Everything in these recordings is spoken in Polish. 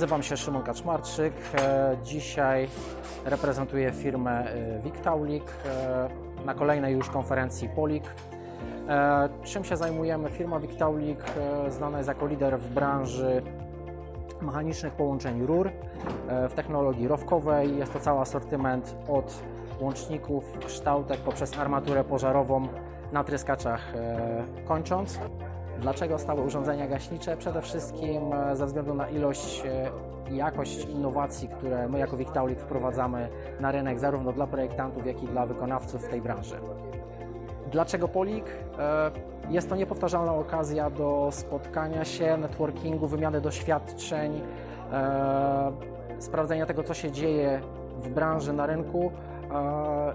Nazywam się Szymon Kaczmarczyk. E, Dzisiaj reprezentuję firmę e, Wiktaulik e, na kolejnej już konferencji Polik. E, Czym się zajmujemy? Firma Wiktaulik e, znana jest jako lider w branży mechanicznych połączeń rur e, w technologii rowkowej. Jest to cały asortyment od łączników, kształtek poprzez armaturę pożarową na tryskaczach e, kończąc. Dlaczego stałe urządzenia gaśnicze? Przede wszystkim e, ze względu na ilość e, i jakość innowacji, które my jako Wiktaulik wprowadzamy na rynek zarówno dla projektantów, jak i dla wykonawców w tej branży. Dlaczego Polik? E, Jest to niepowtarzalna okazja do spotkania się, networkingu, wymiany doświadczeń, sprawdzenia tego, co się dzieje w branży, na rynku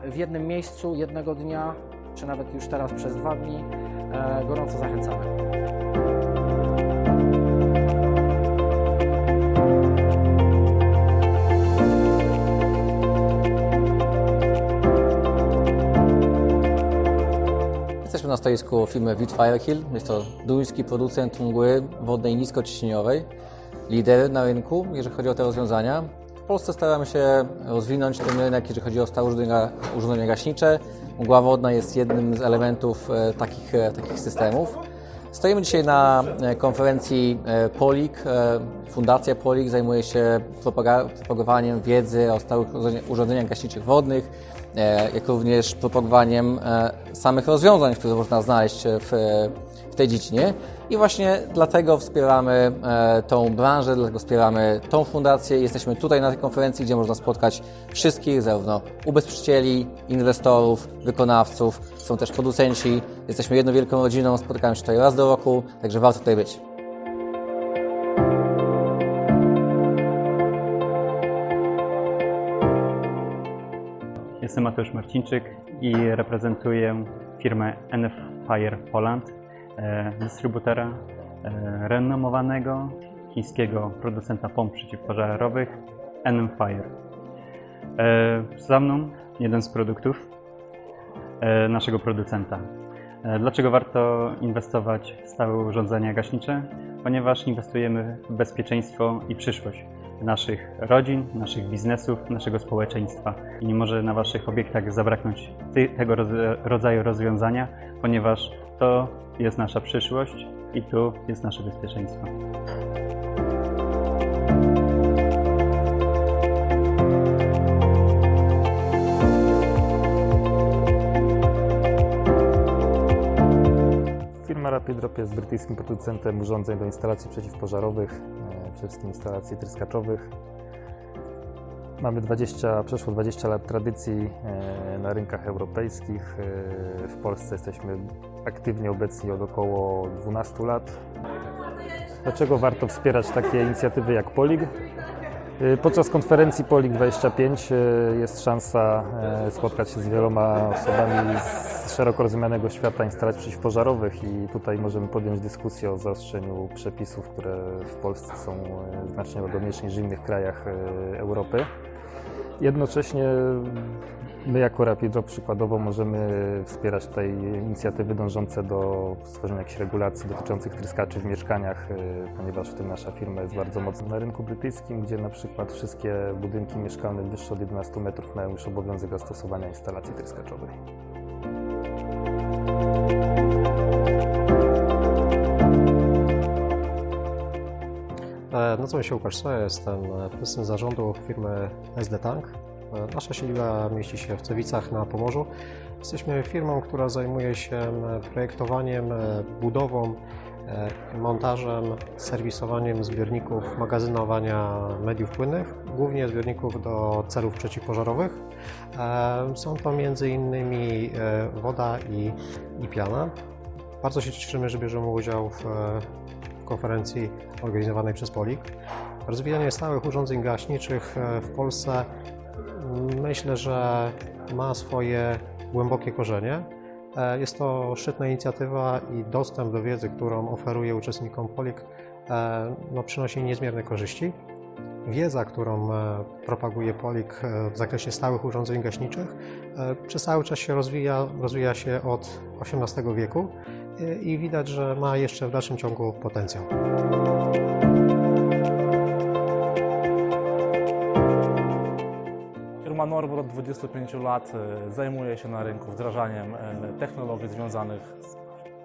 w jednym miejscu, jednego dnia, czy nawet już teraz przez dwa dni. E, Gorąco zachęcamy. Jesteśmy na stoisku firmy Wit Firekill. Jest to duński producent mgły wodnej niskociśnieniowej. Lider na rynku, jeżeli chodzi o te rozwiązania. W Polsce staramy się rozwinąć ten rynek, jeżeli chodzi o stałe urządzenia, urządzenia gaśnicze. Mgła wodna jest jednym z elementów e, takich, e, takich systemów. Stoimy dzisiaj na e, konferencji POLIK. Fundacja POLIK zajmuje się propagowaniem wiedzy o stałych urządzenia- urządzeniach gaśniczych wodnych, jak również propagowaniem e, samych rozwiązań, które można znaleźć w, w tej dziedzinie. I właśnie dlatego wspieramy e, tą branżę, dlatego wspieramy tą fundację. Jesteśmy tutaj na tej konferencji, gdzie można spotkać wszystkich, zarówno ubezpieczycieli, inwestorów, wykonawców, są też producenci. Jesteśmy jedną wielką rodziną, spotykamy się tutaj raz do roku, także warto tutaj być. Jestem Mateusz Marcinczyk i reprezentuję firmę NF Fire Poland, e, dystrybutora e, renomowanego chińskiego producenta pomp przeciwpożarowych NM Fire. E, Za mną jeden z produktów naszego producenta. Dlaczego warto inwestować w stałe urządzenia gaśnicze? Ponieważ inwestujemy w bezpieczeństwo i przyszłość naszych rodzin, naszych biznesów, naszego społeczeństwa. I nie może na Waszych obiektach zabraknąć tego rodzaju rozwiązania, ponieważ to jest nasza przyszłość i tu jest nasze bezpieczeństwo. Firma Rapid Drop jest brytyjskim producentem urządzeń do instalacji przeciwpożarowych, wszystkim instalacji tryskaczowych. Mamy 20, przeszło 20 lat tradycji e, na rynkach europejskich. E, W Polsce jesteśmy aktywnie obecni od około 12 lat. Dlaczego warto wspierać takie inicjatywy jak Polig? Y, Podczas konferencji Polig 25 y, jest szansa e, spotkać się z wieloma osobami z szeroko rozumianego świata instalacji przeciwpożarowych i tutaj możemy podjąć dyskusję o zaostrzeniu przepisów, które w Polsce są znacznie łagodniejsze niż w innych krajach Europy. Jednocześnie my jako Rapid Drop przykładowo możemy wspierać tutaj inicjatywy dążące do stworzenia jakichś regulacji dotyczących tryskaczy w mieszkaniach, y, ponieważ w tym nasza firma jest bardzo mocna na rynku brytyjskim, gdzie na przykład wszystkie budynki mieszkalne wyższe od 11 metrów mają już obowiązek zastosowania instalacji tryskaczowej. E, Nazywam się Łukasz Soja, jestem prezesem zarządu firmy SD Tank. Nasza siedziba mieści się w Cewicach na Pomorzu. Jesteśmy firmą, która zajmuje się e, projektowaniem, e, budową, e, montażem, serwisowaniem zbiorników magazynowania mediów płynnych, głównie zbiorników do celów przeciwpożarowych. Są to m.in. woda i, i piana. Bardzo się cieszymy, że bierzemy udział w konferencji organizowanej przez Polik. Rozwijanie stałych urządzeń gaśniczych w Polsce myślę, że ma swoje głębokie korzenie. E, Jest to szczytna inicjatywa i dostęp do wiedzy, którą oferuje uczestnikom Polik, e, no, przynosi niezmierne korzyści. Wiedza, którą e, propaguje Polik w zakresie stałych urządzeń gaśniczych, przez cały czas się rozwija, rozwija się od XVIII wieku i widać, że ma jeszcze w dalszym ciągu potencjał. Firma Norbur od 25 lat e, zajmuje się na rynku wdrażaniem e, technologii związanych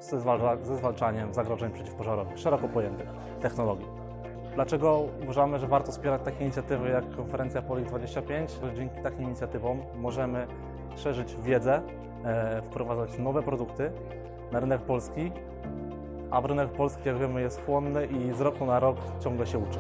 ze, zwalcza, ze zwalczaniem zagrożeń przeciwpożarowych, szeroko pojętych technologii. Dlaczego uważamy, że warto wspierać takie inicjatywy jak konferencja Polis 25? Że dzięki takim inicjatywom możemy szerzyć wiedzę, e, wprowadzać nowe produkty na rynek polski, a rynek polski, jak wiemy, jest chłonny i z roku na rok ciągle się uczy.